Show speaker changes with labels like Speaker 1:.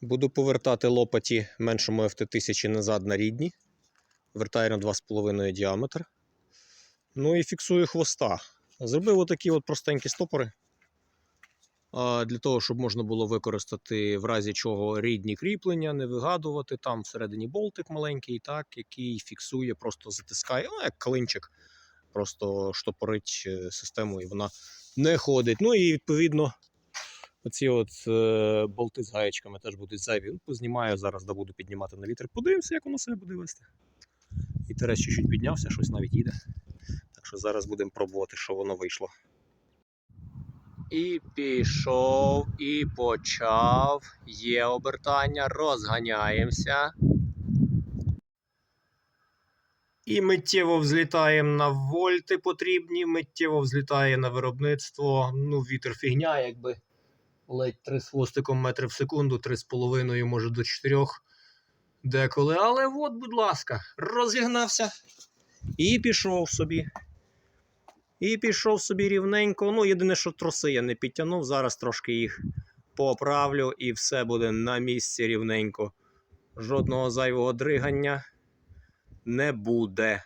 Speaker 1: Буду повертати лопаті меншому FT1000 назад на рідні. Вертаю на 2,5 діаметр. Ну і фіксую хвоста. Зробив отакі от простенькі стопори. Для того, щоб можна було використати в разі чого рідні кріплення, не вигадувати. Там всередині болтик маленький, так, який фіксує, просто затискає, ну, як клинчик. Просто штопорить е, систему і вона не ходить. Ну і відповідно оці от е, болти з гаєчками теж будуть зайві. Познімаю зараз, буду піднімати на вітер. Подивимося, як воно себе буде вести. І терес чуть-чуть піднявся, щось навіть їде. Так що зараз будемо пробувати, що воно вийшло. І пішов, і почав. Є обертання, розганяємося. І миттєво взлітаємо на вольти потрібні, миттєво взлітає на виробництво. Ну, вітер фігня, якби ледь 3 з хвостиком метри в секунду, 3,5, може до 4 деколи. Але от, будь ласка, розігнався і пішов собі. І пішов собі рівненько. Ну, єдине, що троси я не підтягнув. Зараз трошки їх поправлю і все буде на місці рівненько. Жодного зайвого дригання не буде.